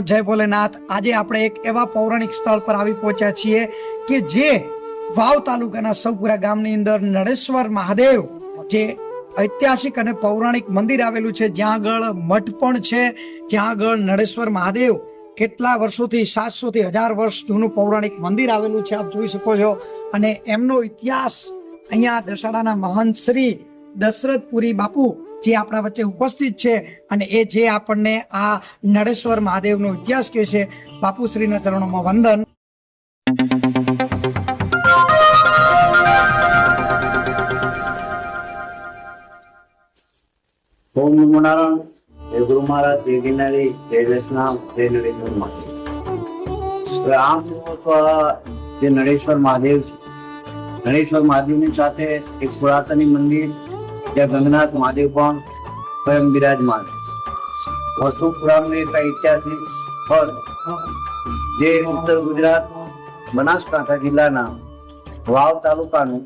જય ભોલેનાથ. આજે આપણે એક એવા પૌરાણિક સ્થળ પર આવી પહોંચ્યા છીએ કે જે વાવ તાલુકાના સૌપુરા ગામની અંદર નળેશ્વર મહાદેવ જે ઐતિહાસિક અને પૌરાણિક મંદિર આવેલું છે, જ્યાં આગળ મઠ પણ છે, જ્યાં આગળ નળેશ્વર મહાદેવ કેટલા વર્ષોથી સાતસો થી હજાર વર્ષ જૂનું પૌરાણિક મંદિર આવેલું છે, આપ જોઈ શકો છો. અને એમનો ઇતિહાસ અહીંયા દશાડાના મહંત શ્રી દશરથપુરી બાપુ જે આપણા વચ્ચે ઉપસ્થિત છે અને એ જે આપણને આ નળેશ્વર મહાદેવનો ઇતિહાસ કહે છે બાપુશ્રીના ચરણોમાં વંદન. ઓમ જે નરેશ્વર મહાદેવ છે, નરેશ્વર મહાદેવની સાથે એક પુરાતની મંદિર જ્યાં ગંગનાથ મહાદેવ પણ સ્વયં બિરાજમાન જે ઉત્તર ગુજરાત બનાસકાંઠા જિલ્લાના વાવ તાલુકાનું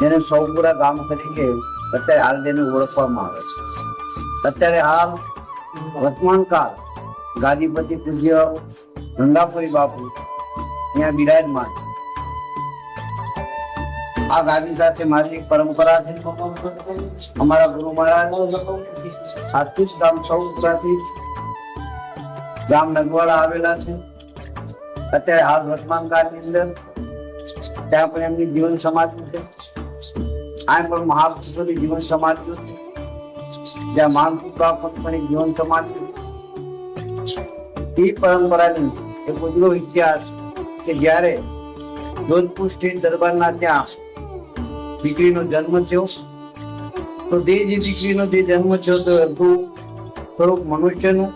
જેને સૌપુરા ગામ તરીકે અત્યારે હાલ તેને ઓળખવામાં આવે છે અત્યારે હાલ વર્તમાન કાળ ગાદીપતિ પૂજ્ય ગંગાપુરી બાપુ ત્યાં બિરાજમાન. આ ગાદી સાથે મારી એક પરંપરા છે અમારા ગુરુ મહારાજ નગવાડા આવેલા છે. અત્યારે હાલ વર્તમાન કાળની અંદર ત્યાં પણ એમની જીવન સમાધિ છે. આ પણ મહાપુરુષોની જીવન સમાધિ છે. જ્યાં માનસિક પણ જીવન સમાધિ એ પરંપરાની એક ઉજળો ઇતિહાસ કે જ્યારે જોધપુર સ્ટેટ દરબારના ત્યાં દીકરીનો જન્મ થયો. તો તે જે દીકરીનો જે જન્મ થયો તો અડધું સ્વરૂપ મનુષ્યનું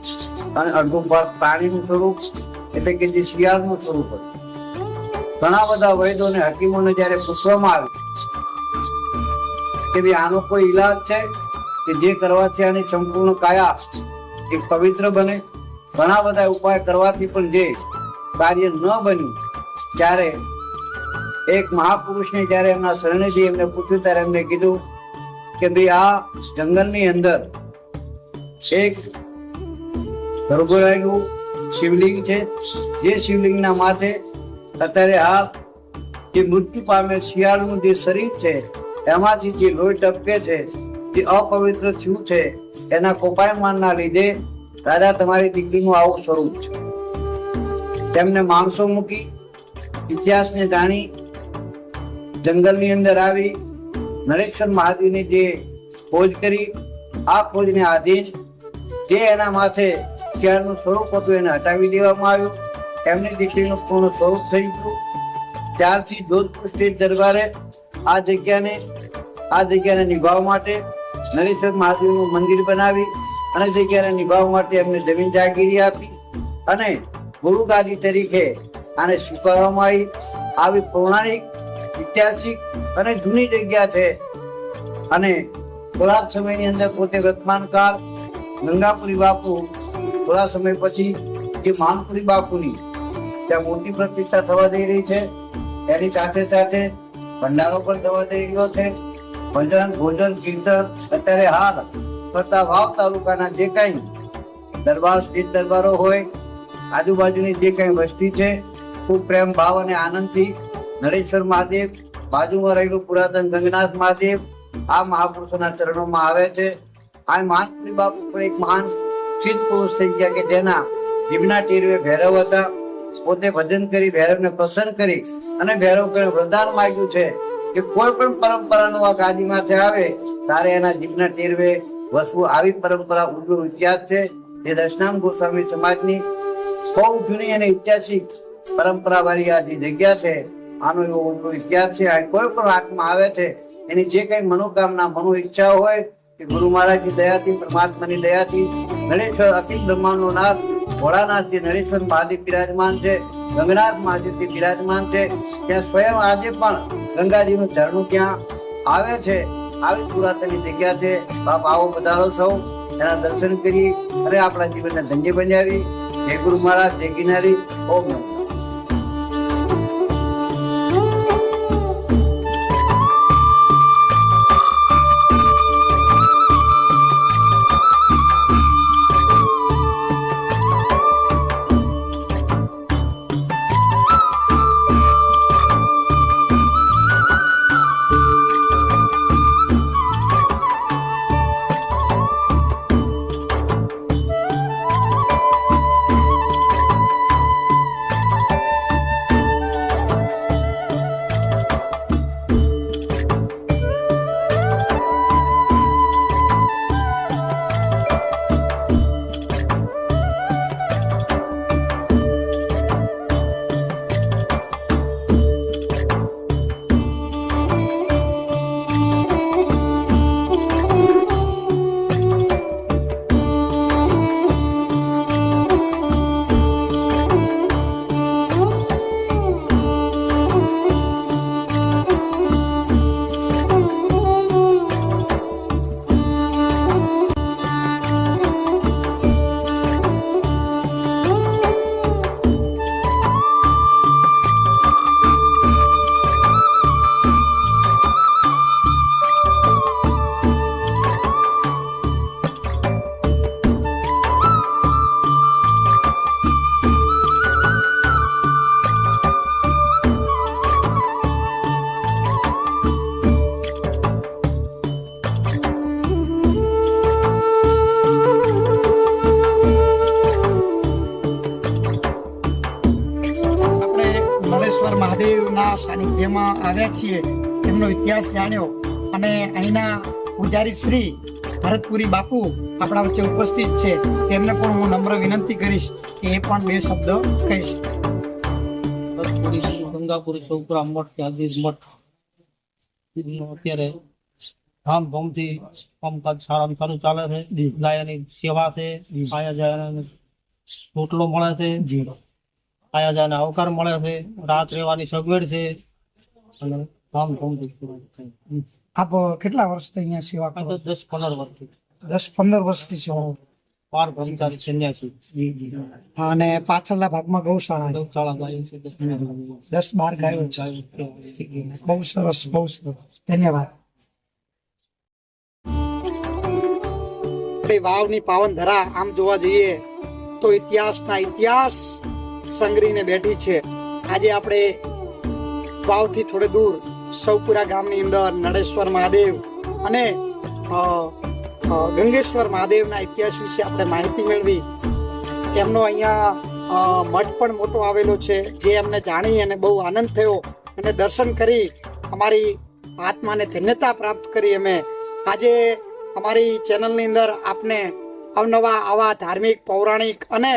અને અડધું ભાગ પ્રાણીનું સ્વરૂપ એટલે કે જે શિયાળનું સ્વરૂપ હતું. ઘણા બધા વૈદો અને હકીમોને જ્યારે પૂછવામાં આવે કે ભાઈ, આનો કોઈ ઈલાજ છે? કે જે કરવાથી આની સંપૂર્ણ કાયા એ પવિત્ર બને. ઘણા બધા ઉપાય કરવાથી પણ જે કાર્ય ન બન્યું, ત્યારે એક મહાપુરુષને જ્યારે એમના શરણેજી એમને પૂછ્યું ત્યારે એમને કીધું કે ભાઈ, આ જંગલની અંદર એક ધરગોરાયેલું શિવલિંગ છે. જે શિવલિંગના માથે અત્યારે આ જે મૃત્યુ પામેલ શિયાળનું જે શરીર છે, એમાંથી જે લોહી ટપકે છે, જે અપવિત્ર થયું છે, એના કોપાયમાનના લીધે રાજા તમારી દીકરીનું આવું સ્વરૂપ છે. તેમને માણસો મૂકી, ઇતિહાસને જાણી જંગલની અંદર આવી નરેશ્વર મહાદેવની જે ફોજ કરી, આ ખોજને આધીન જે એના માથે શિયાળનું સ્વરૂપ હતું એને હટાવી દેવામાં આવ્યું. એમની દીકરીનું પૂર્ણ સ્વરૂપ થઈ ગયું. ત્યારથી જોધપુર સ્ટેટ દરબારે આ જગ્યાને આ જગ્યાને નિભાવવા માટે નરેશ્વર મહાદેવનું મંદિર બનાવી અને જગ્યાને નિભાવવા માટે એમને જમીન જાગીરી આપી અને ગુરુગાદી તરીકે આને સ્વીકારવામાં આવી. આવી પૌરાણિક ઐતિહાસિક અને જૂની જગ્યા છે. અને થોડાક સમયની અંદર પોતે વર્તમાનકાળ, ગંગાપુરી બાપુ, થોડા સમય પછી જે માનપુરી બાપુની ત્યાં મોટી પ્રતિષ્ઠા થવા જઈ રહી છે, એની સાથે સાથે ભંડારો પણ થવા જઈ રહ્યો છે. ભજન, ભોજન, કીર્તન અત્યારે હાલ કરતા વાવ તાલુકાના જે કાંઈ દરબાર સ્થિત દરબારો હોય, આજુબાજુની જે કાંઈ વસ્તી છે, ખૂબ પ્રેમ, ભાવ અને આનંદથી નરેશ્વર મહાદેવ, બાજુમાં રહેલું પુરાતન ગંગનાથ મહાદેવ, આ મહાપુરુષોના ચરણોમાં આવે છે. આ મહાત્મા બાપુ પણ એક મહાન સિદ્ધ પુરુષ થઈ ગયા કે જેના જીવના ટીરવે ભૈરવ હતા. પોતે ભજન કરી ભૈરવને પ્રસન્ન કરી અને ભૈરવ કરે વરદાન માગ્યું છે કે કોઈ પણ પરંપરાનું આ ગાદીમાંથી આવે, તારે એના જીવના ટીરવે વસવું આવી પરંપરા ઉજ્જવળ ઇતિહાસ છે. જે દશનામ ગોસ્વામી સમાજની બહુ જૂની અને ઐતિહાસિક પરંપરાવાળી આ જે જગ્યા છે આનો એવો ઇતિહાસ છે કોઈ પણ વાતમાં આવે છે, એની જે કઈ મનોકામના, મનો ઈચ્છા હોય કે ગુરુ મહારાજની દયાથી, પરમાત્માની દયાથી, નરેશ્વર અખિલ બ્રહ્માંડનો નાથ, ભોળાનાથ જે નરેશ્વર મહાદેવ બિરાજમાન છે, ગંગનાથ મહાદેવ જે બિરાજમાન છે, ત્યાં સ્વયં આજે પણ ગંગાજીનું ઝરણું ત્યાં આવે છે, આવી પુરાતનની જગ્યા છે. બાપ આવો પધારો સૌ, એના દર્શન કરી અને આપણા જીવનને ધન્ય બનાવી જય ગુરુ મહારાજ, જય ગિનારી ઓમ છીએ એમનો ઇતિહાસ જાણ્યો અને અહીંના પૂજારી શ્રી ભરતપુરી બાપુ આપણા વચ્ચે ઉપસ્થિત છે. તેમને પણ હું નમ્ર વિનંતી કરીશ કે એ પણ બે શબ્દ કહીશ. ગંગાપુરી છોકરા મઠ કે અઝીઝ મઠ. અત્યારે ધામધૂમથી કામકાજ સારામાં સારું ચાલે છે. ગાયાની સેવા છે. આયા રોટલો મળે છે. આયા જાય આવકાર મળે છે. રાત રહેવાની સગવડ છે. અને આપ કેટલા વર્ષથી અહીંયા સેવા કરો? દસ પંદર વર્ષથી. દસ પંદર વર્ષથી સેવા પાર બ્રહ્મચારી સંન્યાસી. અને પાછળના ભાગમાં ગૌશાળા ગૌશાળા દસ બાર ગાયો. બહુ સરસ બહુ સરસ. ધન્યવાદ. આપણી વાવની પાવન ધરા આમ જોવા જઈએ તો ઇતિહાસના ઇતિહાસ સંગ્રહીને બેઠી છે. આજે આપણે વાવથી થોડે દૂર સૌપુરા ગામની અંદર નળેશ્વર મહાદેવ અને ગંગેશ્વર મહાદેવના ઇતિહાસ વિશે આપણે માહિતી મેળવી. એમનો અહીંયા મઠ પણ મોટો આવેલો છે, જે એમને જાણી અને બહુ આનંદ થયો અને દર્શન કરી અમારી આત્માને ધન્યતા પ્રાપ્ત કરી અમે. આજે અમારી ચેનલની અંદર આપને અવનવા આવા ધાર્મિક, પૌરાણિક અને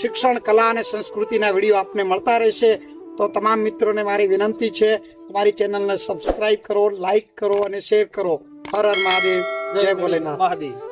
શિક્ષણ, કલા અને સંસ્કૃતિના વીડિયો આપને મળતા રહેશે. તો તમામ મિત્રોને મારી વિનંતી છે અમારી ચેનલને સબસ્ક્રાઇબ કરો લાઈક કરો અને શેર કરો. હર હર મહાદેવ. જય ભોલેનાથ. મહાદેવ